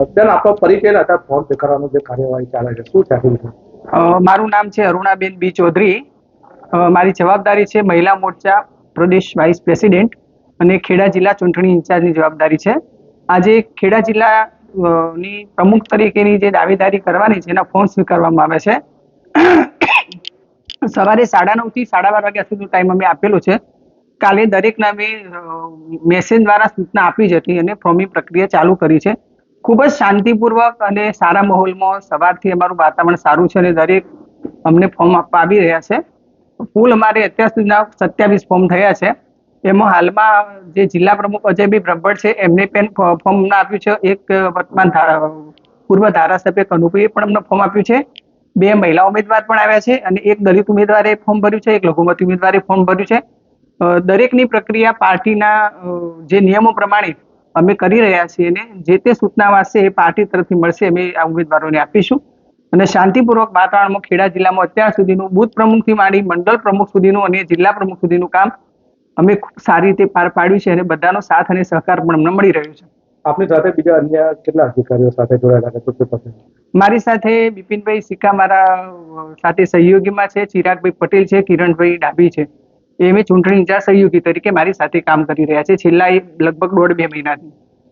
બેન આપણો પરિચય હતા ફોર્મ ફોન જે કાર્યવાહી ચાલે છે. શું છે મારું નામ છે અરુણાબેન બી ચૌધરી. મારી જવાબદારી છે મહિલા મોરચા પ્રદેશ વાઇસ પ્રેસિડેન્ટ અને ખેડા જિલ્લા ચૂંટણી ઇન્ચાર્જની જવાબદારી છે. આજે ખેડા જિલ્લા ની પ્રમુખ તરીકેની જે દાવેદારી કરવાની છે એના ફોર્મ સ્વીકારવામાં આવે છે. સવારે સાડા નવથી સાડા બાર વાગ્યા સુધીનો ટાઈમ અમે આપેલો છે. કાલે દરેક નામે મેસેજ દ્વારા સૂચના આપી જ હતી અને ફોર્મની પ્રક્રિયા ચાલુ કરી છે. ખૂબ જ શાંતિપૂર્વક અને સારા માહોલમાં સવારથી અમારું વાતાવરણ સારું છે અને દરેક અમને ફોર્મ આપવા આવી રહ્યા છે. કુલ અમારે અત્યાર સુધીના સત્યાવીસ ફોર્મ થયા છે. એમાં હાલમાં જે જિલ્લા પ્રમુખ અજયભાઈ બ્રબ્બર છે, એમને પણ ફોર્મ આપ્યું છે. એક વર્તમાન પૂર્વ ધારાસભ્ય કનુભાઈએ પણ અમને ફોર્મ આપ્યું છે. બે મહિલા ઉમેદવાર પણ આવ્યા છે અને એક દલિત ઉમેદવારે ફોર્મ ભર્યું છે, એક લઘુમતી ઉમેદવારે ફોર્મ ભર્યું છે. દરેકની પ્રક્રિયા પાર્ટીના જે નિયમો પ્રમાણે અમે કરી રહ્યા છીએ અને જે તે સૂચના વાંચશે એ પાર્ટી તરફથી મળશે અમે આ ઉમેદવારોને આપીશું. અને શાંતિપૂર્વક વાતાવરણમાં ખેડા જિલ્લામાં અત્યાર સુધીનું બુથ પ્રમુખથી માંડી મંડળ પ્રમુખ સુધીનું અને જિલ્લા પ્રમુખ સુધીનું કામ અમે ખૂબ સારી રીતે પાર પાડ્યું છે અને બધાનો સાથ અને સહકાર પણ અમને મળી રહ્યો છે. આપની સાથે બીજા અન્ય કેટલા અધિકારીઓ સાથે જોડાયેલા છે? મારી સાથે બિપિનભાઈ સિક્કા મારા સાથે સહયોગીમાં છે ચિરાગભાઈ પટેલ છે કિરણભાઈ ડાભી છે. એ મેં ચૂંટણી ઇન્ચાર્જ સહયોગી તરીકે મારી સાથે કામ કરી રહ્યા છે. છેલ્લા લગભગ દોઢ બે મહિનાથી.